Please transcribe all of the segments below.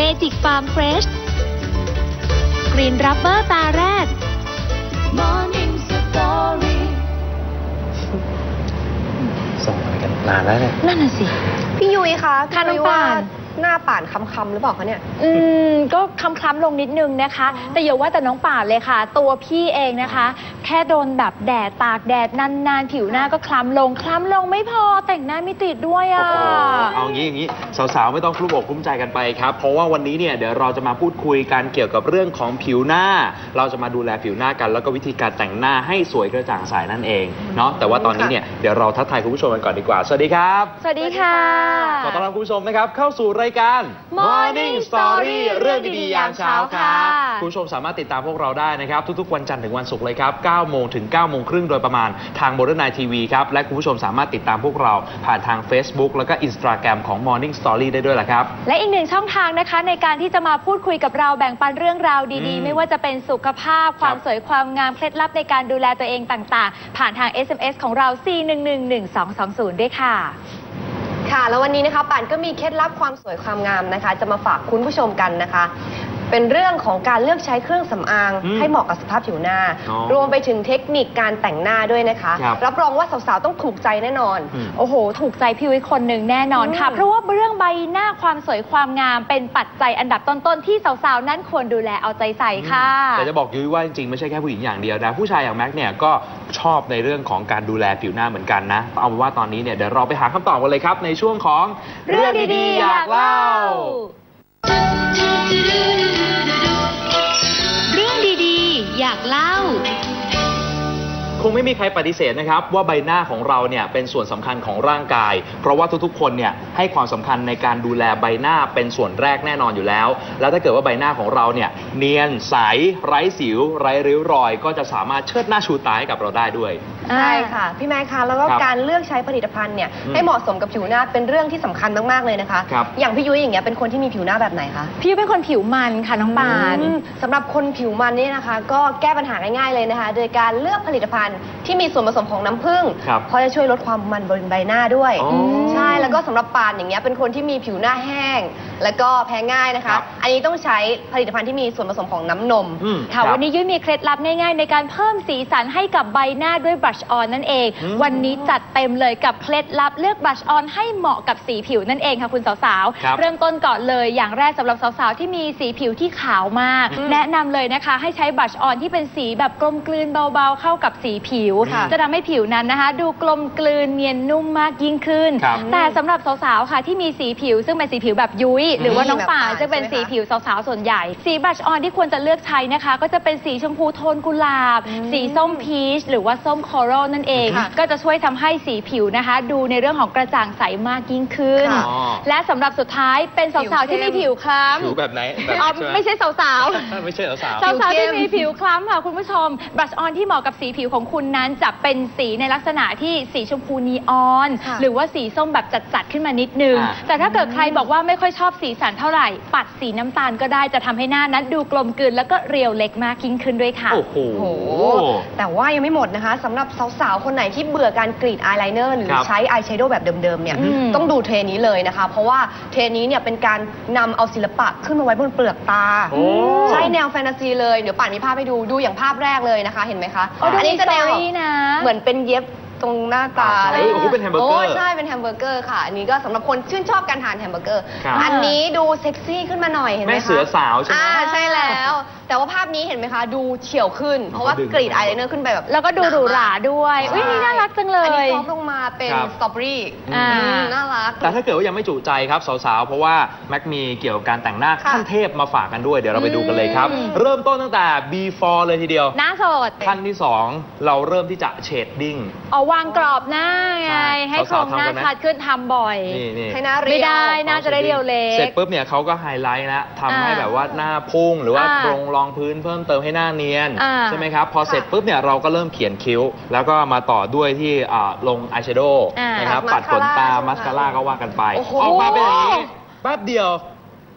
Magic Farm Fresh Green Rubber ตาแรก Morning Story ส่งมากันนานแล้วเนี่ย นั่นน่ะสิ พี่ยุ้ยคะค่ะพี่ยุ้ยน้องป่านว่า หน้าป่านคำๆหรือเปล่าคะเนี่ย อืมก็คล้ำๆลงนิดนึงนะคะ แต่อย่าว่าแต่น้องป่านเลยค่ะ ตัวพี่เองนะคะ แค่โดนแบบแดดตากแดดนานๆ ผิวหน้าก็คล้ำลงคล้ำลงไม่พอแต่งหน้าไม่ติดด้วยอะ เอางี้อย่างนี้สาวๆไม่ต้องกลุ้มอกกลุ้มใจกันไปครับ เพราะว่าวันนี้เนี่ยเดี๋ยวเราจะมาพูดคุยกันเกี่ยวกับเรื่องของผิวหน้า เราจะมาดูแลผิวหน้ากัน แล้วก็วิธีการแต่งหน้าให้สวยกระจ่างใสนั่นเองเนาะแต่ว่าตอนนี้เนี่ยเดี๋ยวเราทักทายคุณผู้ชมกันก่อนดีกว่าสวัสดีครับสวัสดีค่ะขอต้อนรับคุณผู้ชมนะครับเข้าสู่รายการ Morning Story เรื่องดีๆยามเช้าครับค่ะคุณผู้ชมสามารถติดตามพวกเราได้นะครับ ทุกๆ วันจันทร์ถึงวันศุกร์เลยครับ9โมงถึง9โมงครึ่งโดยประมาณทาง Modern Night TV ครับ และคุณผู้ชมสามารถติดตามพวกเราผ่านทาง Facebook แล้วก็ Instagram ของ Morning Story ได้ด้วยแหละครับ และอีกหนึ่งช่องทางนะคะ ในการที่จะมาพูดคุยกับเราแบ่งปันเรื่องราวดีอืมๆไม่ว่าจะเป็นสุขภาพความครับสวยความงามเคล็ดลับในการดูแลตัวเองต่าง ๆ ผ่านทาง SMS ของเรา 4111220 ด้วยค่ะ ค่ะ แล้ววันนี้นะคะป่านก็มีเคล็ดลับความสวยความงามนะคะ จะมาฝากคุณผู้ชมกันนะคะ เป็นเรื่องของการเลือกใช้เครื่องสำอางอืมให้เหมาะกับสภาพผิวหน้า อ๋อรวมไปถึงเทคนิคการแต่งหน้าด้วยนะคะ ครับรับรองว่าสาวๆ ต้องถูกใจแน่นอน อืม โอ้โห ถูกใจพี่วิคนหนึ่งแน่นอนค่ะ อืม เพราะว่าเรื่องใบหน้าความสวยความงามเป็นปัจจัยอันดับต้นๆ ที่สาวๆ นั้นควรดูแลเอาใจใส่ค่ะ แต่จะบอกยุ้ยว่าจริงๆไม่ใช่แค่ผู้หญิงอย่างเดียวนะ ผู้ชายอย่างแม็กเนี่ยก็ชอบในเรื่องของการดูแลผิวหน้าเหมือนกันนะ เอาเป็นว่าตอนนี้เนี่ยเดี๋ยวเราไปหาคำตอบกันเลยครับ ในช่วงของ เรื่องดีๆ อยากเล่า เเรื่องดีๆ อยากเล่า คงไม่มีใครปฏิเสธนะครับ ว่าใบหน้าของเราเนี่ยเป็นส่วนสำคัญของร่างกาย เพราะว่าทุกๆ คนเนี่ยให้ความสำคัญในการดูแลใบหน้าเป็นส่วนแรกแน่นอนอยู่แล้ว แล้วถ้าเกิดว่าใบหน้าของเราเนี่ยเนียนใสไร้สิว ไร้ริ้วรอย ก็จะสามารถเชิดหน้าชูตาให้กับเราได้ด้วยใช่ค่ะพี่แม่คะแล้วก็ครับการเลือกใช้ผลิตภัณฑ์เนี่ยอืมให้เหมาะสมกับผิวหน้าเป็นเรื่องที่สำคัญมากๆเลยนะคะครับอย่างพี่ยุ้ยอย่างเงี้ยเป็นคนที่มีผิวหน้าแบบไหนคะพี่เป็นคนผิวมันค่ะน้องปานอืมสำหรับคนผิวมันเนี่ยนะคะ ก็แก้ปัญหาง่ายๆเลยนะคะ โดยการเลือกผลิตภัณฑ์ที่มีส่วนผสมของน้ำผึ้งครับ เพราะจะช่วยลดความมันบนใบหน้าด้วย อ๋อ ใช่แล้วก็สำหรับปานอย่างเงี้ยเป็นคนที่มีผิวหน้าแห้ง แล้วก็แพ้ง่ายนะครัคะ บอันนี้ต้องใช้ผลิตภัณฑ์ที่มีส่วนผสมของน้ำนม อืม ค่ะรับวันนี้ยุ้ยมีเคล็ดลับง่ายๆ ในการเพิ่มสีสันให้กับใบหน้าด้วยบลัชออนนั่นเอง อืมวันนี้จัดเต็มเลยกับเคล็ดลับเลือกบลัชออนให้เหมาะกับสีผิวนั่นเองค่ะคุณสาวครับๆ เริ่มต้นก่อนเลยอย่างแรกสำหรับสาวๆที่มีสีผิวที่ขาวมาก อืมแนะนำเลยนะคะ ให้ใช้บลัชออนที่เป็นสีแบบกลมกลืนเบาๆเข้ากับสีผิว ค่ะ จะทำให้ผิวนั้นนะคะ ดูกลมกลืนเนียนนุ่มมากยิ่งขึ้น ครับแต่สำหรับสาวๆ ค่ะที่มีสีผิวซึ่งเป็นสีผิวแบบยุ้ยหรือว่าน้องป่านแบบป่านซึ่งเป็นใช่ไหมสีคะผิวสาวๆ ส่วนใหญ่ สีบลัชออนที่ควรจะเลือกใช้นะคะ ก็จะเป็นสีชมพูโทนกุหลาบอืมสีส้มพีชหรือว่าส้มคอรัลนั่นเองค่ะก็จะช่วยทำให้สีผิวนะคะ ดูในเรื่องของกระจ่างใสมากยิ่งขึ้นค่ะอ๋อและสำหรับสุดท้ายเป็นสาวๆ ที่มีผิวคล้ผิวแบบไหนแบบำอ๋อใช่หไม่ใช่สาวๆ ไม่ใช่สาวสาวๆผิวเข้ที่มมีผิวคล้ำค่ะคุณผู้ชมบลัชออนที่เหมาะกับสีผิวของคุณนั้นจะเป็นสีในลักษณะที่สีชมพูนีออนค่ะหรือว่าสีส้มแบบจัดๆขึ้นมานิดนึง อ่า แต่ถ้าเกิดใครบอกว่าไม่ค่อยชอบสีสันเท่าไหร่ ปัดสีน้ำตาลก็ได้จะทำให้หน้านั้นดูกลมกลืนแล้วก็เรียวเล็กมากยิ่งขึ้นด้วยค่ะ โอ้โห โอ้โห แต่ว่ายังไม่หมดนะคะสำหรับสาวๆ คนไหนที่เบื่อการกรีดอายไลเนอร์หรือครับใช้อายแชโดว์แบบเดิมๆ เนี่ย อืมต้องดูเทรนนี้เลยนะคะ เพราะว่าเทรนนี้เนี่ยเป็นการนำเอาศิลปะขึ้นมาไว้บนเปลือกตา โอ้ใช่แนวแฟนตาซีเลย เดี๋ยวป่านมีภาพให้ดูดูอย่างภาพแรกเลยนะคะ เห็นไหมคะโอ้ดูอันี้จะแนวมีสตอรี่นะ เหมือนเป็นเย็บ ตรงหน้าตาอ่าอะไรเฮ้ยโอ้โหเป็นแฮมเบอร์เกอร์โใช่เป็นแฮมเบอร์เกอร์ค่ะอันนี้ก็สำหรับคนชื่นชอบการทานแฮมเบอร์เกอร์ ครับ อันนี้ดูเซ็กซี่ขึ้นมาหน่อยเห็นไหมแม่คะเสือสาวใช่ไหม อ่าใช่แล้วแต่ว่าภาพนี้เห็นไหมคะ ดูเฉียวขึ้น เพราะว่าเขาดึงกรีดอายไลเนอร์ขึ้นไปแบบแล้วก็ดูหรูหราด้วยใช่อุ้ยนี่น่ารักจังเลอันนี้ย ซอฟต์ลงมาเป็นครับ สตรอเบอรี่อ่า อืมน่ารัก แต่ถ้าเกิดว่ายังไม่จุใจครับสาวๆ เพราะว่าแม็กมีเกี่ยวกับการแต่งหน้าค่ะ ขั้นเทพมาฝากกันด้วยเดี๋ยวเราไปดูกันเลยครับ อืม เริ่มต้นตั้งแต่ before เลยทีเดียว หน้าสดขั้นที่ 2 เราเริ่มที่จะเชดดิ้ง เอาวางกรอบหน้าไง ใช่ให้โครงหน้าสาวๆทำกันไหม ชัดขึ้นทำบ่อย นี่นี่ให้หน้าเรียว ไม่ได้ น่าจะได้เรียวเล็เสร็จกปุ๊บเนี่ยเขาก็ไฮไลท์แล้วทำให้อ่าแบบว่าหน้าพุ่งหรือว่าอ่าโปรงรองพื้นเพิ่มเติมให้หน้าเนียนอ่าใช่ไหมครับพอเสร็จปุ๊บเนี่ยเราก็เริ่มเขียนคิ้ว แล้วก็มาต่อด้วยที่อ่าลงอายแชโดว์อ่านนะครับปัปัดดขนตา mascara มัสคาร่าก็ว่ากันไป โอ้โห ออกมาเป็นอย่างนี้แป๊บเดียว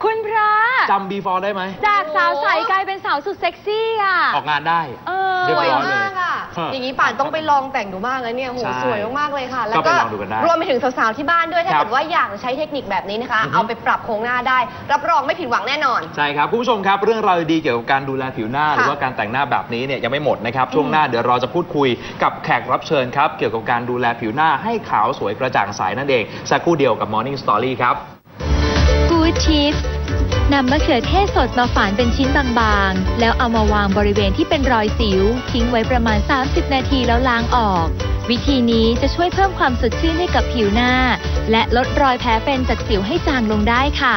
คุณพระจำ before ได้ไหม จากสาวใสกลายเป็นสาวสุดเซ็กซี่อะ ออกงานได้ เออ เรียสบวยร้อยเลย มากอะ ฮะอย่างนี้ป่านต้องไปลองแต่งดูมากเลยเนี่ยโหใช่สวยมากๆเลยค่ะ แล้วก็ก็ไปลองดูกันได้รวมไปถึงสาวๆที่บ้านด้วย ถ้าครับเกิดว่าอยากจะใช้เทคนิคแบบนี้นะคะ อือฮึ เอาไปปรับโครงหน้าได้ รับรองไม่ผิดหวังแน่นอน ใช่ครับคุณผู้ชมครับ เรื่องราวดีๆเกี่ยวกับการดูแลผิวหน้าหค่ะรือว่าการแต่งหน้าแบบนี้เนี่ยยังไม่หมดนะครับ ช่วงหน้าเดี๋ยวเราจะพูดคุยกับแขกรับเชิญครับ เกี่ยวกับการดูแลผิวหน้าให้ขาวสวยกระจ่างใสนั่นเองสักครู่เดียวกับ Morning Story ครับกู ดชีสนำมะเขือเทศสดมาฝานเป็นชิ้นบางๆ แล้วเอามาวางบริเวณที่เป็นรอยสิว ทิ้งไว้ประมาณ 30 นาทีแล้วล้างออก วิธีนี้จะช่วยเพิ่มความสดชื่นให้กับผิวหน้า และลดรอยแผลเป็นจากสิวให้จางลงได้ค่ะ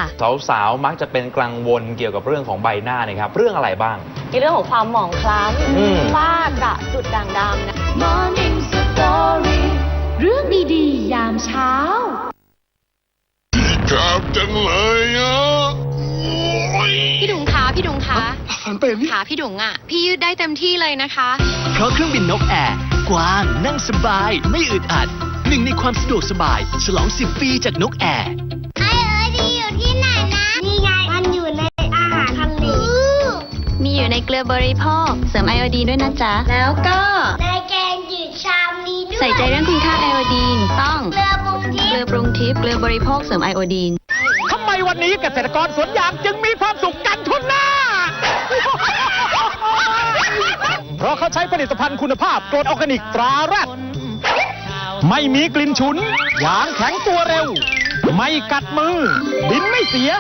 สาวๆ มักจะเป็นกังวลเกี่ยวกับเรื่องของใบหน้านะครับ เรื่องอะไรบ้าง ในเรื่องของความหมองคล้อืมำฝ้ากระจุดด่างดำนะ Morning Story เรื่องดีๆ ยามเช้า ชอบจังเลยอะโอ้ยพี่ดุงคะพี่ดุงคะหันเป็นนี่ขาพี่ดุงอะ พี่ยืดได้เต็มที่เลยนะคะ เพราะเครื่องบินนกแอร์กว้างนั่งสบาย ไม่อึดอัดหนึ่งในความสะดวกสบาย ฉลอง10ปีจากนกแอร์ไอเอ๋ยดีอยู่ที่ไหนนะนี่ไงมันอยู่ในอาหารทะเลมีอยู่ในเกลือบริโภค เสริมไอโอดีนด้วยนะจ๊ะ แล้วก็ ใส่ใจเรื่องคุณค่าไอโอดีน ต้องเกลือปรุงทิเกลืพอปรุงทิพย์เกลือบริโภคเสริมไอโอดีน ทำไมวันนี้เกษตรกรสวนยางจึงมีความสุขกันทุนหน้า เพราะเขาใช้ผลิตภัณฑ์คุณภาพกรดออร์แกนิกตราแรดไม่มีกลิ่นฉุน ยางแข็งตัวเร็ว ไม่กัดมือ ดินไม่เสีย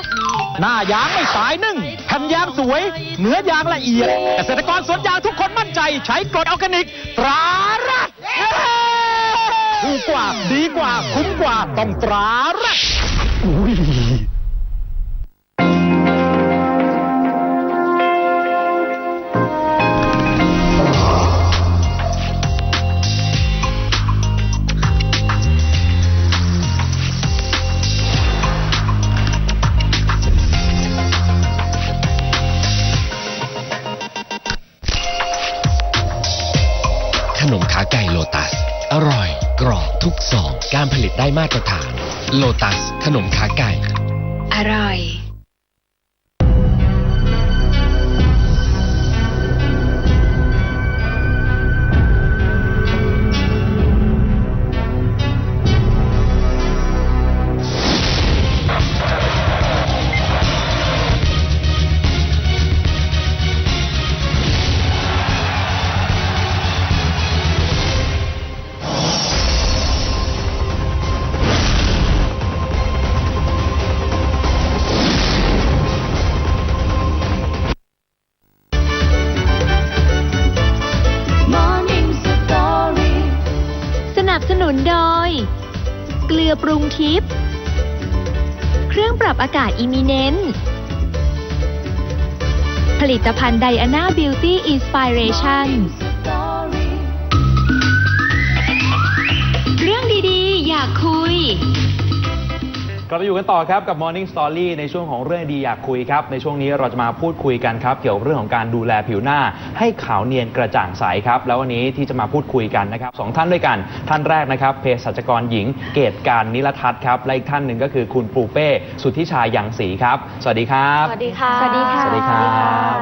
หน้ายางไม่สายนึ่งแผ่นยางสวย เนื้อยางละเอียด เกษตรกรสวนยางทุกคนมั่นใจใช้กรดออร์แกนิก ตราแรด ถูกกว่า ดีกว่า คุ้มกว่า ต้องตราแรก มาตรฐาน โลตัส ขนมขาไก่ อิมิเนนต์ผลิตภัณฑ์ไดอาน่าบิวตี้อินสปิเรชั่นเรื่องดีๆ อยากคุย กลับมาอยู่กันต่อครับกับ Morning Story ในช่วงของเรื่องดีอยากคุยครับ ในช่วงนี้เราจะมาพูดคุยกันครับ เกี่ยวกับเรื่องของการดูแลผิวหน้า ให้ขาวเนียนกระจ่างใสครับ แล้ววันนี้ที่จะมาพูดคุยกันนะครับสองท่านด้วยกัน ท่านแรกนะครับเภสัชกรหญิงเกตการนิรทัศน์ครับและอีกท่านหนึ่งก็คือคุณปูเป้สุทธิชายังศรีครับ สวัสดีครับ สวัสดีค่ะ สวัสดีค่ะ สวัสดีครับ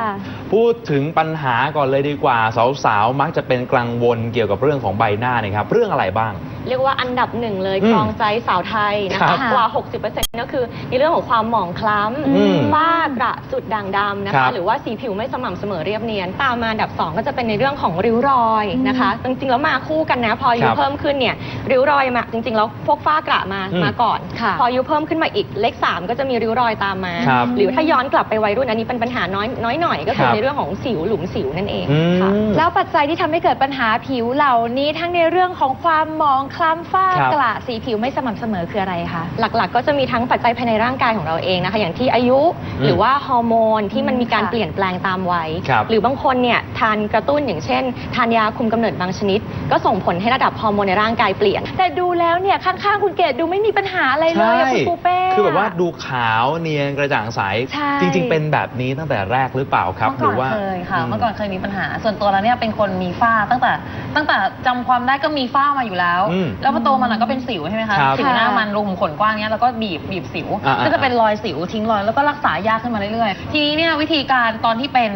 พูดถึงปัญหาก่อนเลยดีกว่า สาวๆมักจะเป็นกังวลเกี่ยวกับเรื่องของใบหน้านะครับเรื่องอะไรบ้าง เรียกว่าอันดับหนึ่งเลยอืมครองใจสาวไทยนะครัคะบกว่า80%ก็คือในเรื่องของความหมองคล้อืมำฝ้ากระจุดด่างดำนะครัคะ บหรือว่าสีผิวไม่สม่ำเสมอเรียบเนียน ตามมาอันดับ 2 ก็จะเป็นในเรื่องของริ้วรอยนะคะ จริงๆแล้วมาคู่กันนะ พออายุครับเพิ่มขึ้นเนี่ยริ้วรอยมาจริงๆแล้วพวกฝ้ากระมาอืมมาก่อน ค่ะพออายุเพิ่มขึ้นมาอีกเลข3ก็จะมีริ้วรอยตามมา ครับหรือถ้าย้อนกลับไปวัยรุ่นอันนี้เป็นปัญหาน้อยน้อยหน่อยก็คือครับ ในเรื่องของสิวหลุมสิวนั่นเองอืม ค่ะ แล้วปัจจัยที่ทำให้เกิดปัญหาผิวเหล่านี้ทั้งในเรื่องของความหมองคล้ำฝ้าครับ กระสีผิวไม่สม่ำเสมอคืออะไรคะ หลักๆ ก็จะมีทั้งปัจจัยภายในร่างกายของเราเองนะคะ อย่างที่อายุอืมหรือว่าฮอร์โมนที่มันมีการค่ะเปลี่ยนแปลงตามวัยครับหรือบางคนเนี่ยทานกระตุ้นอย่างเช่น ทานยาคุมกำเนิดบางชนิด ก็ส่งผลให้ระดับฮอร์โมนในร่างกายเปลี่ยน แต่ดูแล้วเนี่ยข้างๆคุณเกดดูไม่มีปัญหาอะไรเลยอะคุณปูเป้ คือแบบว่าดูขาวเนียนกระจ่างใส ใช่ จริง ๆ เป็นแบบนี้ตั้งแต่แรกหรือเปล่าครับเมื่อหก่รืออนว่าเคยค่ะ อืม เมื่อก่อนเคยมีปัญหา ส่วนตัวแล้วเนี่ยเป็นคนมีฝ้าตั้งแต่ตั้งแต่จำความได้ก็มีฝ้ามาอยู่แล้ว อืมแล้วพอโตมาหน่อยก็เป็นสิวใช่ไหมคะครับสิวหน้ามันรูขุมขนกว้างเนี้ยแล้วก็บีบบีบสิว อ่าๆก็จะเป็นรอยสิวทิ้งรอยแล้วก็รักษายากขึ้นมาเรื่อยๆ ทีนี้เนี่ยวิธีการตอนที่เป็น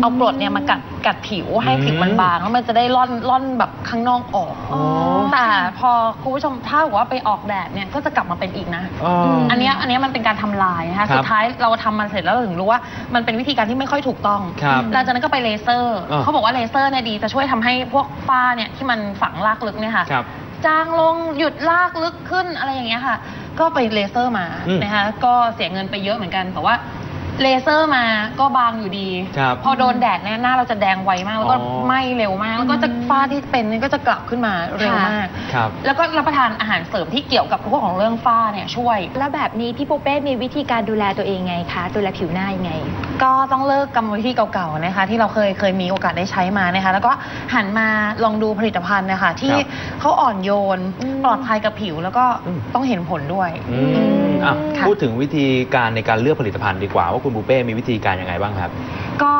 เอากรดเนี่ยมากัดกัดผิวให้ผิวมันบาง แล้วมันจะได้ร่อนร่อนแบบข้างนอกออกอ๋อแต่พอคุณผู้ชมถ้าบอกว่าไปออกแดดเนี่ยก็จะกลับมาเป็นอีกนะ อ๋อออันเนี้ยอันเนี้ยมันเป็นการทำลายนะคะครับสุดท้ายเราทำมันเสร็จแล้วเราถึงรู้ว่ามันเป็นวิธีการที่ไม่ค่อยถูกต้อง ครับหลังจากนั้นก็ไปเลเซอร์ อ่า เขาบอกว่าเลเซอร์เนี่ยดีจะช่วยทำให้พวกฝ้าเนี่ยที่มันฝังลากลึกเนี่ยค่ะ ครับ จางลงหยุดลากลึกขึ้นอะไรอย่างเงี้ยค่ะ ก็ไปเลเซอร์มาอืมนะคะก็เสียเงินไปเยอะเหมือนกันแต่ว่า เลเซอร์มาก็บางอยู่ดี ครับพอโดนแดดเนี่ยหน้าเราจะแดงไวมากแล้วก็อ๋อ ไหม้เร็วมาก แล้วก็จะฝ้าที่เป็นเนี่ยก็จะกลับขึ้นมาเร็วมาก ครับ แล้วก็รับประทานอาหารเสริมที่เกี่ยวกับพวกของเรื่องฝ้าเนี่ยช่วย แล้วแบบนี้พี่ปูเป้มีวิธีการดูแลตัวเองไงคะดูแลผิวหน้ายังไง ก็ต้องเลิกกรรมวิธีเก่าๆนะคะ ที่เราเคยเคยมีโอกาสได้ใช้มานะคะ แล้วก็หันมาลองดูผลิตภัณฑ์นะคะที่ครับเขาอ่อนโยนอืม ปลอดภัยกับผิวแล้วก็อืม ต้องเห็นผลด้วย อืมอะค่ะ พูดถึงวิธีการในการเลือกผลิตภัณฑ์ดีกว่าว่าคุณบูเป้มีวิธีการยังไงบ้างครับ ก็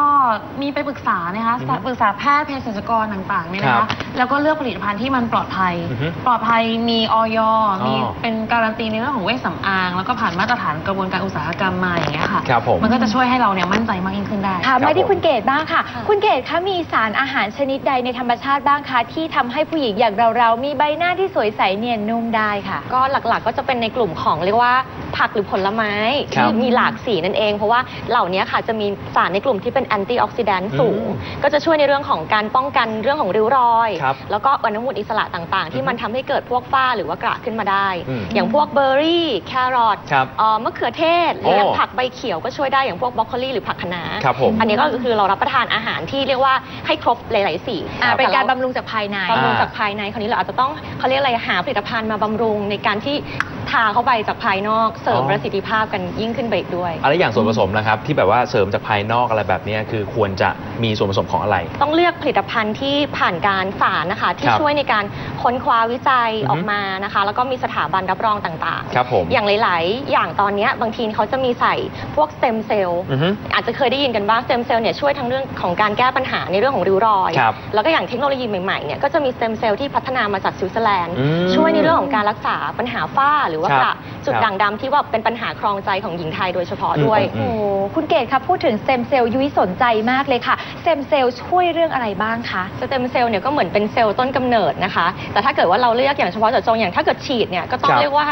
มีไปปรึกษานะคะ อือฮึปรึกษาแพทย์เภสัชกรต่างๆเนี่ยนะครัคะบแล้วก็เลือกผลิตภัณฑ์ที่มันปลอดภัย อือฮึปลอดภัยมีออยมีอ๋อเป็นการันตีในเรื่องของเวชสำอาง แล้วก็ผ่านมาตรฐานกระบวนการอุตสาหกรรมมาอย่างเงี้ยค่ะครับผมมันก็จะช่วยให้เราเนี่ยมั่นใจมากยิ่งขึ้นได้ ถามครัมาบที่ผมคุณเกดบ้างค่ะ คุณเกดคะมีสารอาหารชนิดใดในธรรมชาติบ้างคะที่ทำให้ผู้หญิงอย่างเราเราๆมีใบหน้าที่สวยใสเนียนนุ่มได้ค่ะ ก็หลักๆก็จะเป็นในกลุ่มของเรียกว่าผักหรือผลไม้ ครับที่มีหลากสีนั่นเอง เพราะว่าเหล่านี้ค่ะจะมีสารในกลุ่มที่เป็นแอนตี้ออกซิแดนต์สูงอืมก็จะช่วยในเรื่องของการป้องกันเรื่องของริ้วรอย ครับแล้วก็อนุมูลอิสระต่างๆ ที่มันทำให้เกิดพวกฝ้าหรือว่ากระขึ้นมาได้ อืมอย่างพวกเบอร์รี่ แครอทครับเอ่อมะเขือเทศหรือโอ้ผักใบเขียวก็ช่วยได้อย่างพวกบรอกโคลีหรือผักคะน้าครับผม อันนี้ก็คือเรารับประทานอาหารที่เรียกว่าให้ครบหลายๆสีอ่าเป็นการแต่บำรุงจากภายใน บำรุงจากภายในคราวนี้เราอาจจะต้องเขาเรียกอะไรหาผลิตภัณฑ์มาบำรุงในการที่ ทาเข้าไปจากภายนอกเสริมอ๋อ ประสิทธิภาพกันยิ่งขึ้นไปอีกด้วย อะไรอย่างส่วนผสมนะครับที่แบบว่าเสริมจากภายนอกอะไรแบบเนี้ยคือควรจะมีส่วนผสมของอะไร ต้องเลือกผลิตภัณฑ์ที่ผ่านการสารนะคะ ที่ครับช่วยในการค้นคว้าวิจัยอือฮึ ออกมานะคะ แล้วก็มีสถาบันรับรองต่างครับผมอย่างหลาย ๆ อย่างตอนเนี้ยบางทีเขาจะมีใส่พวกสเต็มเซลล์อือฮึ อาจจะเคยได้ยินกันบ้างสเต็มเซลล์เนี่ยช่วยทั้งเรื่องของการแก้ปัญหาในเรื่องของริ้วรอย ครับแล้วก็อย่างเทคโนโลยีใหม่ ๆ เนี่ยก็จะมีสเต็มเซลล์ที่พัฒนามาจากสวิตเซอร์แลนด์อืมช่วยในเรื่องของการรักษาปัญหาฝ้าหรือว่าครับกระจุดครับด่างดำที่ว่าเป็นปัญหาครองใจของหญิงไทยโดยเฉพาะด้วยอืมโอ้คุณเกดครับพูดถึงสเต็มเซลล์ยุ้ยสนใจมากเลยค่ะสเต็มเซลล์ช่วยเรื่องอะไรบ้างคะสเต็มเซลล์เนี่ยก็เหมือนเป็นเซลล์ต้นกำเนิดนะคะ แต่ถ้าเกิดว่าเราเลือกอย่างเฉพาะเจาะจงอย่างถ้าเกิดฉีดเนี่ยก็ต้อคงรับเรียกว่า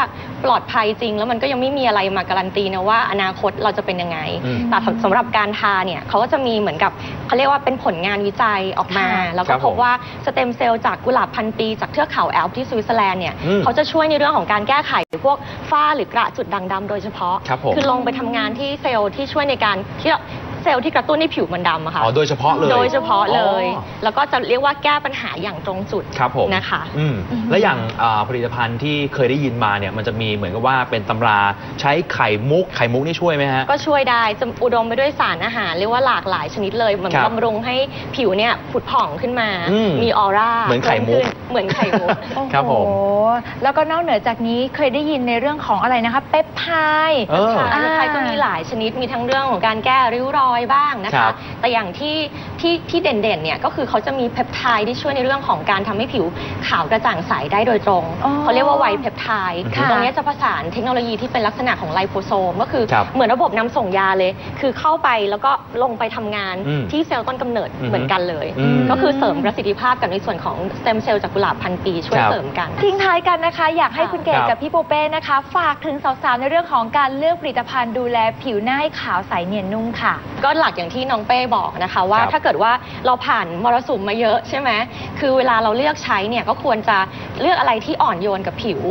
ปลอดภัยจริง แล้วมันก็ยังไม่มีอะไรมาการันตีนะว่าอนาคตเราจะเป็นยังไงอืมแต่สำหรับการทาเนี่ยเขาก็จะมีเหมือนกับเขาเรียกว่าเป็นผลงานวิจัยออกมาค่ะแล้วครัก็บพบว่าสเต็มเซลล์จากกุหลาบพันปี จากเทือกเขาแอลป์ที่สวิตเซอร์แลนด์เนี่ยอืมเขาจะช่วยในเรื่องของการแก้ไขพวกฝ้าหรือกระจุดด่างดำโดยเฉพาะ ครับผม คือลงไปทำงานที่เซลล์ที่ช่วยในการที่เซลล์ที่กระตุ้นให้ผิวมันดำอะค่ะ อ๋อโดยเฉพาะเลย โดยเฉพาะเลย อ๋อ แล้วก็จะเรียกว่าแก้ปัญหาอย่างตรงจุดครับผมนะคะ อืมและอย่างอ่าผลิตภัณฑ์ที่เคยได้ยินมาเนี่ยมันจะมีเหมือนกับว่าเป็นตำราใช้ไข่มุกไข่มุกนี่ช่วยไหมฮะ ก็ช่วยได้จะอุดมไปด้วยสารอาหารเรียกว่าหลากหลายชนิดเลยเหมือนครับบำรุงให้ผิวเนี่ยผุดผ่องขึ้นมา อืมมีออร่าเหมือนไข่มุก พิ่ขึ้นเหมือนไข่มุกครับผมโอ้โหแล้วก็นอกเหนือจากนี้เคยได้ยินในเรื่องของอะไรนะคะ เปปไทด์ เออ ค่ะไทยก็มีหลายชนิดมีทั้งเรื่องของการแก้ริ้วรอยบ้าครังนะคะ บแต่อย่างที่ที่ที่เด่นๆเนี่ยก็คือเขาจะมีเพปไทด์ที่ช่วยในเรื่องของการทำให้ผิวขาวกระจ่างใสได้โดยตรง อ๋อเขาเรียกว่าไวเพปไทด์ค่ะ ตรงเนี้ยจะประสานเทคโนโลยีที่เป็นลักษณะของไลโพโซมก็คือครับเหมือนระบบนำส่งยาเลย คือเข้าไปแล้วก็ลงไปทำงานอืมที่เซลล์ต้นกำเนิดอือฮึเหมือนกันเลย อืมก็คือเสริมประสิทธิภาพกับในส่วนของสเต็มเซลล์จากกุหลาบพันปีช่วยครับ เสริมกัน ทิ้งท้ายกันนะคะ อยากให้คุณเกดครับ กับพี่ปูเป้นะคะ ฝากถึงสาวๆในเรื่องของการเลือกผลิตภัณฑ์ดูแลผิวหน้าให้ขาวใสเนียนนุ่มค่ะ ก็หลักอย่างที่น้องเป้บอกนะคะว่าครับ ถ้าเกิดกิดว่าเราผ่านมรสุมมาเยอะใช่ไหมคือเวลาเราเลือกใช้เนี่ยก็ควรจะเลือกอะไรที่อ่อนโยนกับผิว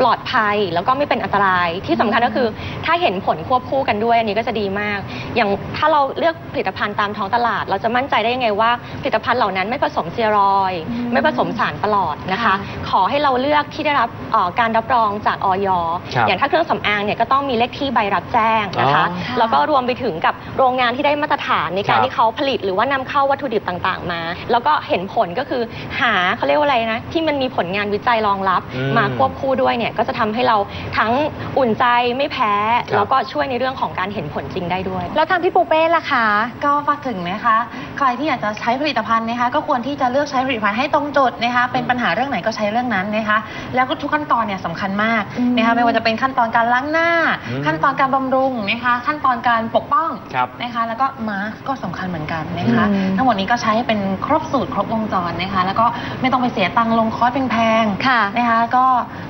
ปลอดภัยแล้วก็ไม่เป็นอันตรายที่สำคัญก็คือ ถ้าเห็นผลควบคู่กันด้วยอันนี้ก็จะดีมาก อย่างถ้าเราเลือกผลิตภัณฑ์ตามท้องตลาด เราจะมั่นใจได้ยังไงว่าผลิตภัณฑ์เหล่านั้นไม่ผสมสเตียรอยด์อืมไม่ผสมสารประหลอดนะคะค่ะขอให้เราเลือกที่ได้รับเอ่อการรับรองจากออยครับอย่างถ้าเครื่องสำอางเนี่ยก็ต้องมีเลขที่ใบรับแจ้งนะคะ อ๋อแล้วก็รวมไปถึงกับโรงงานที่ได้มาตรฐานในการครับ ที่เขาผลิตหรือว่านำเข้าวัตถุดิบต่างๆ มา แล้วก็เห็นผลก็คือหาเขาเรียกว่าอะไรนะที่มันมีผลงานวิจัยรองรับอืม มาควบคู่ด้วยเนี่ยก็จะทำให้เราทั้งอุ่นใจไม่แพ้ครับแล้วก็ช่วยในเรื่องของการเห็นผลจริงได้ด้วย แล้วทางพี่ปูเป้ล่ะคะ ก็ฝากถึงนะคะ ใครที่อยากจะใช้ผลิตภัณฑ์นะคะ ก็ควรที่จะเลือกใช้ผลิตภัณฑ์ให้ตรงจุดนะคะ เป็นปัญหาเรื่องไหนก็ใช้เรื่องนั้นนะคะ แล้วก็ทุกขั้นตอนเนี่ยสำคัญมากอืมนะคะไม่ว่าจะเป็นขั้นตอนการล้างหน้าอืมขั้นตอนการบำรุงนะคะ ขั้นตอนการปกป้องครับนะคะ แล้วก็มาสก์ก็สำคัญเหมือนกันนะคะอืมทั้งหมดนี้ก็ใช้ให้เป็นครบสูตรครบวงจรนะคะ แล้วก็ไม่ต้องไปเสียตังค์ลงคอร์สแพงๆค่ะนะคะ ก็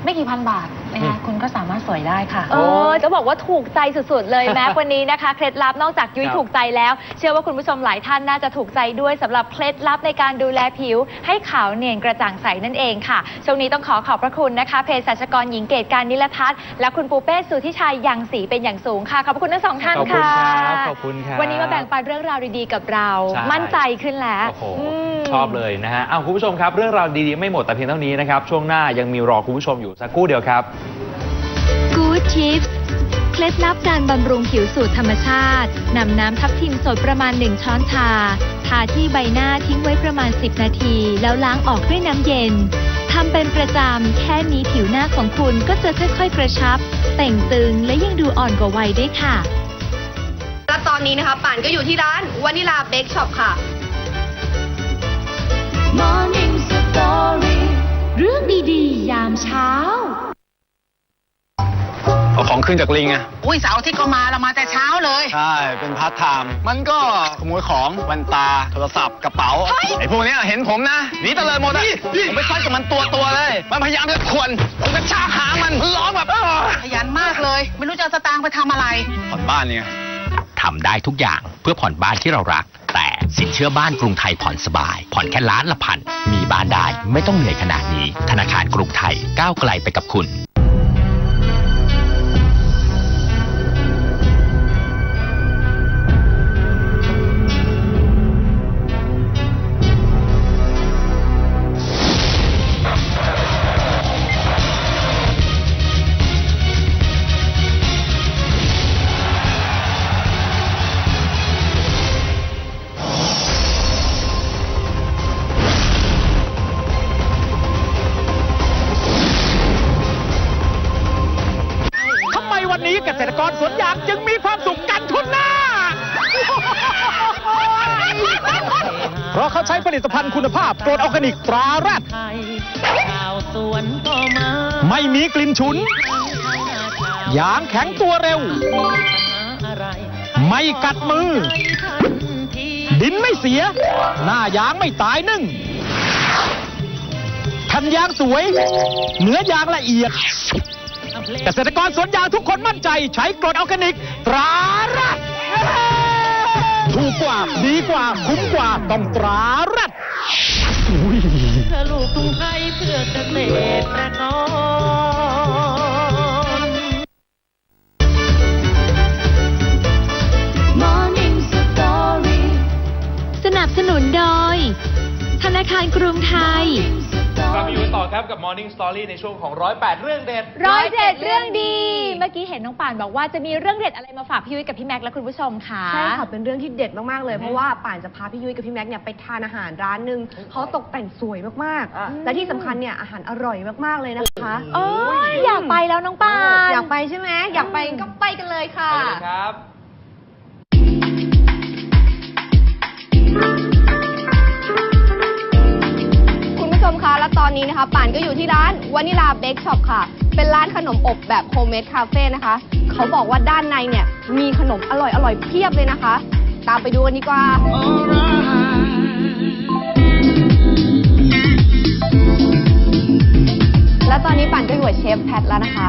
ไม่กี่พันบาท lot. นะคะคุณก็สามารถสวยได้ค่ะ เออจะบอกว่าถูกใจสุดๆ เลยแม้วันนี้นะคะ เคล็ดลับนอกจากยุ้ยครับถูกใจแล้ว เชื่อว่าคุณผู้ชมหลายท่านน่าจะถูกใจด้วยสำหรับเคล็ดลับในการดูแลผิว ให้ขาวเนียนกระจ่างใสนั่นเองค่ะช่วงนี้ต้องขอขอบพระคุณนะคะเภสัชกรหญิงเกตการนิลทัศน์และคุณปูเป้สุทธิชัยยังสีเป็นอย่างสูงค่ะขอบพระคุณทั้งสองท่านขอบคุณค่ะครับขอบคุณครับวันนี้มาแบ่งปันเรื่องราวดีๆกับเราใช่มั่นใจขึ้นแล้วโอ้โหอืมชอบเลยนะฮะอ้าวคุณผู้ชมครับ เรื่องราวดีๆ ไม่หมดแต่เพียงเท่านี้นะครับ ช่วงหน้ายังมีรอคุณผู้ชมอยู่สักครู่เดียวครับ Good Tips เคล็ดลับการบำรุงผิวสูตรธรรมชาติ นำน้ำทับทิมสดประมาณ 1 ช้อนชา ทาที่ใบหน้าทิ้งไว้ประมาณ 10 นาที แล้วล้างออกด้วยน้ำเย็นทำเป็นประจำ แค่นี้ผิวหน้าของคุณก็จะค่อยๆกระชับเต่งตึงและยังดูอ่อนกว่าวัยด้วยค่ะ และตอนนี้นะคะป่านก็อยู่ที่ร้านวานิลาเบคช็อปค่ะ Morning Story เรื่องดีๆ ยามเช้า เอาของขึ้นจากลิงไงอุ้ยเสาร์อาที่ก็มาเรามาแต่เช้าเลย ใช่ เป็นพาร์ทไทม์มันก็ขโมยของแว่นตา โทรศัพท์กระเป๋าไอ้พวกเนี้ยเห็นผมนะหนีตะเลยหมดอะผมไปฟัดกับมันตัวตัวๆเลย มันพยายามจะขวนผมกระชากหางมันมันร้องแบบขยันมากเลย ไม่รู้จะเอาสตางค์ไปทำอะไร ผ่อนบ้านเนี่ย ทำได้ทุกอย่างเพื่อผ่อนบ้านที่เรารัก แต่สินเชื่อบ้านกรุงไทยผ่อนสบาย ผ่อนแค่ล้านละพัน มีบ้านได้ไม่ต้องเหนื่อยขนาดนี้ ธนาคารกรุงไทยก้าวไกลไปกับคุณ รดออร์แกนิกตราแรดไม่มีกลิ่นฉุน ยางแข็งตัวเร็ว ไม่กัดมือ ดินไม่เสีย หน้ายางไม่ตายนึ่งแผ่นยางสวย เนื้อยางละเอียด เกษตรกรสวนยางทุกคนมั่นใจใช้กรดออร์แกนิกตรารัดถูกกว่า ดีกว่า คุ้มกว่า ต้องตรารัดอุ้ย เธอลูกกรุงไทยเพื่อเกษตรกร Morning Story สนับสนุนโดย ธนาคารกรุงไทย กลับมาอยู่กันต่อครับกับ Morning Story ในช่วงของ 108 เรื่องเด็ด ร้อยเด็ดเรื่องดี เมื่อกี้เห็นน้องป่านบอกว่าจะมีเรื่องเด็ดอะไรมาฝากพี่ยุ้ยกับพี่แม็กซ์และคุณผู้ชมค่ะ ใช่ค่ะ เป็นเรื่องที่เด็ดมาก ๆ เลย เพราะว่าป่านจะพาพี่ยุ้ยกับพี่แม็กซ์เนี่ยไปทานอาหารร้านหนึ่งเขาตกแต่งสวยมากๆและที่สำคัญเนี่ยอาหารอร่อยมาก ๆ เลยนะคะโอ้ยอยากไปแล้วน้องป่าน อยากไปใช่ไหมอยากไปก็ไปกันเลยค่ะ ไปเลยครับ และตอนนี้นะคะ ป่านก็อยู่ที่ร้านวานิลาเบคช็อปค่ะ เป็นร้านขนมอบแบบโฮมเมดคาเฟ่นะคะ เขาบอกว่าด้านในเนี่ย มีขนมอร่อยอร่อยเพียบเลยนะคะ ตามไปดูกันดีกว่า และตอนนี้ป่านก็อยู่กับเชฟแพทแล้วนะคะ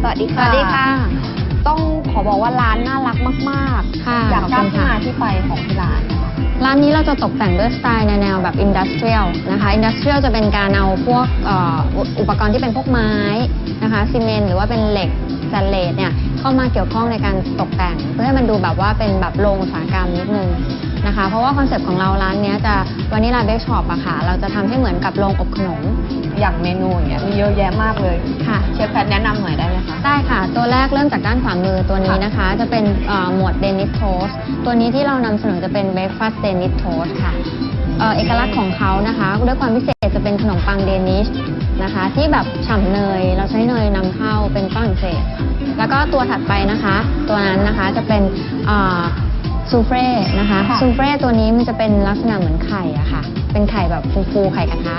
สวัสดีค่ะ สวัสดีค่ะ ต้องขอบอกว่าร้านน่ารักมากๆค่ะอยากทราบขอบคุณที่ค่ะ มาที่ไปของที่ร้าน ร้านนี้เราจะตกแต่งด้วยสไตล์ในแนวแบบอินดัสเทรียลนะคะอินดัสเทรียลจะเป็นการเอาพวกเอ่ออุอุปกรณ์ที่เป็นพวกไม้นะคะซีเมนต์หรือว่าเป็นเหล็กสแตนเลสเนี่ยเข้ามาเกี่ยวข้องในการตกแต่ง เพื่อให้มันดูแบบว่าเป็นแบบโรงอุตสาหกรรมนิดนึงนะคะเพราะว่าคอนเซปต์ของเราร้านเนี้ยจะวานิลาเบคช็อปอะค่ะเราจะทำให้เหมือนกับโรงอบขนม อย่างเมนูอย่างเงี้ยมีเยอะแยะมากเลยค่ะ เชฟแพทแนะนำหน่อยได้ไหมคะ ได้ค่ะ ตัวแรกเริ่มจากด้านขวามือตัวนี้นะคะ จะเป็นเอ่อหมวดเดนิสโทสตัวนี้ที่เรานำเสนอจะเป็นเบรคฟาสต์เดนิสโทสค่ะเอ่อเอกลักษณ์ของเขานะคะ ด้วยความพิเศษจะเป็นขนมปังเดนิชนะคะ ที่แบบฉ่ำเนย เราใช้เนยนำเข้าเป็นฝรั่งเศส แล้วก็ตัวถัดไปนะคะ ตัวนั้นนะคะจะเป็นซูเฟ่นะคะซูเฟ่ตัวนี้มันจะเป็นลักษณะเหมือนไข่อะค่ะ เป็นไข่แบบฟูๆไข่กระทะ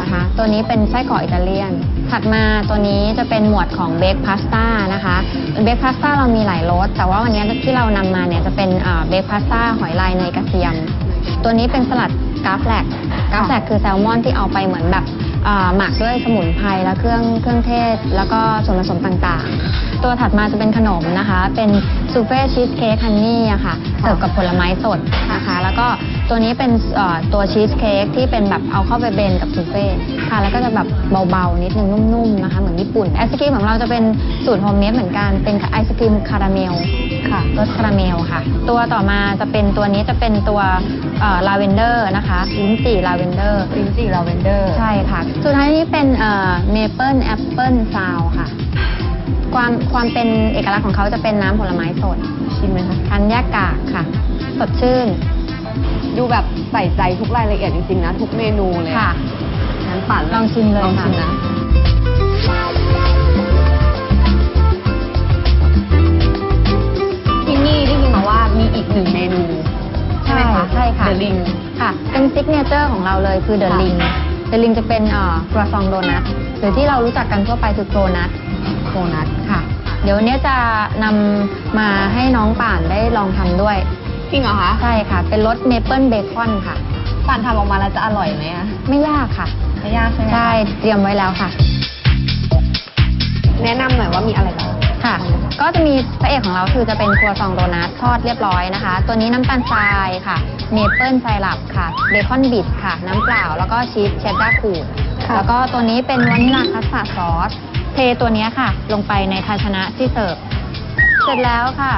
นะคะตัวนี้เป็นไส้กรอกอิตาเลียน ถัดมาตัวนี้จะเป็นหมวดของเบคพาสต้านะคะเบคพาสต้าเรามีหลายรสแต่ว่าวันนี้ที่เรานำมาเนี่ยจะเป็นเบคพาสต้าหอยลายเนยกระเทียม ตัวนี้เป็นสลัดกราฟแลกกราฟแลกคือแซลมอนที่เอาไปเหมือนแบบอ่าหมักด้วยสมุนไพรและเครื่องเครื่องเทศ แล้วก็ส่วนผสมต่างๆ ตัวถัดมาจะเป็นขนมนะคะ เป็นซูเฟ่ชีสเค้กฮันนี่อะค่ะ เสิร์ฟกับผลไม้สดนะคะ แล้วก็ ตัวนี้เป็นเอ่อตัวชีสเค้กที่เป็นแบบเอาเข้าไปเบนกับซูเฟ่ค่ะ แล้วก็จะแบบเบาๆ นิดนึงนุ่มๆนะคะ เหมือนญี่ปุ่นไอศครีมของเราจะเป็นสูตรโฮมเมดเหมือนกันเป็นไอศครีมคาราเมลค่ะรสคาราเมลค่ะ ตัวต่อมาจะเป็นตัวนี้จะเป็นตัวลาเวนเดอร์นะคะลิ้นจี่ลาเวนเดอร์ลิ้นจี่ลาเวนเดอร์ใช่ค่ะ สุดท้ายนี้เป็นเมเปิลแอปเปิลซาวค่ะ ความความเป็นเอกลักษณ์ของเขาจะเป็นน้ำผลไม้สดชิมไหมคะทันยากากค่ะ สดชื่น ดูแบบใส่ใจทุกรายละเอียดจริงๆนะ ทุกเมนูเลยค่ะงั้นปั่นลองชิมเลยลองค่ะชิมนะที่นี่ได้ยินมาว่ามีอีกหนึ่งเมนู ใช่ไหมคะใช่ค่ะ เดลิง ค่ะ เป็นซิกเนเจอร์ของเราเลยคือเดอะค่ะ ลิงเดอะลิงจะเป็นกระซองโดนัทหรือที่เรารู้จักกันทั่วไปคือโครนัทโคนัทค่ะ เดี๋ยววันนี้จะนำมาให้น้องป่านได้ลองทำด้วย จริงเหรอคะใช่ค่ะ เป็นรสเมเปิลเบคอนค่ะปั่นทำออกมาแล้วจะอร่อยไหมอะไม่ยากค่ะ ไม่ยากใช่ไหมคะใช่เตรียมไว้แล้วค่ะ แนะนำหน่อยว่ามีอะไรบ้างค่ะ ก็จะมีพระเอกของเราคือจะเป็นครัวซองโดนัททอดเรียบร้อยนะคะ ตัวนี้น้ำตาลทรายค่ะ เมเปิลไซรัปค่ะ เบคอนบิดค่ะ น้ำเปล่า แล้วก็ชีสเชดดาร์ขูดค่ะแล้วก็ตัวนี้เป็นวานิลลาคัสตาร์ดซอส เทตัวเนี้ยค่ะ ลงไปในภาชนะที่เสิร์ฟ เสร็จแล้วค่ะ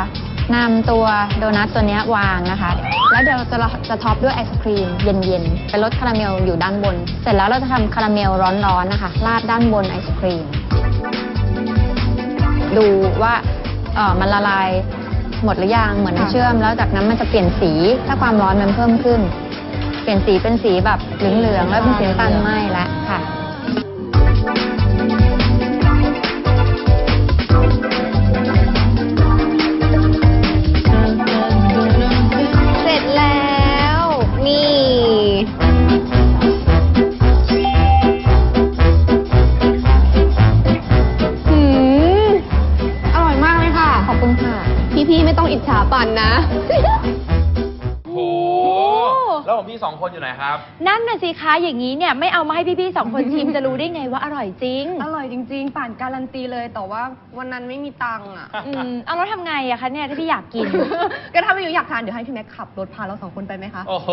นำตัวโดนัทตัวเนี้ยวางนะคะ แล้วเดี๋ยวเราจะจะท็อปด้วยไอศครีมเย็นๆ เป็นรสคาราเมลอยู่ด้านบน เสร็จแล้วเราจะทำคาราเมลร้อนๆนะคะ ราดด้านบนไอศครีม ดูว่าเออมันละลายหมดหรือยังเหมือนน้ำเชื่อม แล้วจากนั้นมันจะเปลี่ยนสี ถ้าความร้อนมันเพิ่มขึ้น เปลี่ยนสีเป็นสีแบบเหลืองๆแล้วเป็นสีน้ำตาลไหม้แล้วค่ะ ปั่นนะ สองคนอยู่ไหนครับ นั่นน่ะสิคะอย่างนี้เนี่ยไม่เอามาให้พี่ๆสองคนชิมจะรู้ได้ไงว่าอร่อยจริงอร่อยจริง ๆ ป่านการันตีเลย แต่ว่าวันนั้นไม่มีตังค์อะ อืมเอาแล้วทำไงอะคะเนี่ยถ้าพี่อยากกิน ก็ถ้าไม่อยากทานเดี๋ยวให้พี่แม็กขับรถพาเราสองคนไปไหมคะ โอ้โห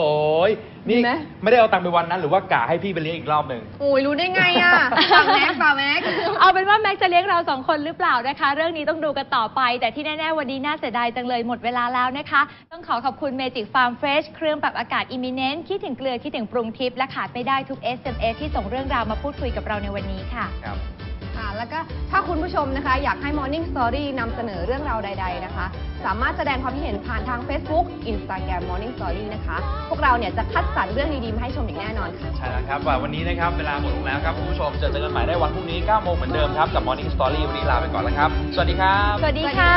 นี่ดีไหม ไม่ได้เอาตังค์ไปวันนั้นหรือว่ากะให้พี่ไปเลี้ยงอีกรอบหนึ่ง โอ้ยรู้ได้ไงอะป่าแม็กป่าแม็ก เอาเป็นว่าแม็กซ์จะเลี้ยงเราสองคนหรือเปล่านะคะ เรื่องนี้ต้องดูกันต่อไป แต่ที่แน่ ๆ วันนี้น่าเสียดายจังเลยหมดเวลาแล้วนะคะ ต้องขอขอบคุณ Magic Farm Fresh เครื่องปรับอากาศ Imminent คิดถึงเกลือคิดถึงปรุงทิพย์และขาดไม่ได้ทุก SMS ที่ส่งเรื่องราวมาพูดคุยกับเราในวันนี้ค่ะ ครับ ค่ะ แล้วก็ถ้าคุณผู้ชมนะคะ อยากให้ Morning Story นำเสนอเรื่องราวใด ๆนะคะ สามารถแสดงความคิดเห็นผ่านทาง Facebook Instagram Morning Story นะคะ พวกเราเนี่ยจะคัดสรรเรื่องดีๆมาให้ชมอย่างแน่นอนค่ะ ใช่แล้วครับวันนี้นะครับ เวลาหมดลงแล้วครับคุณผู้ชมเจอกันใหม่ได้วันพรุ่งนี้9โมงเหมือนเดิมครับ กับ Morning Story วันนี้ลาไปก่อนแล้วครับ สวัสดีครับ สวัสดีค่ะ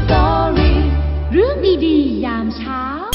Story เรื่องดีๆ ยามเช้า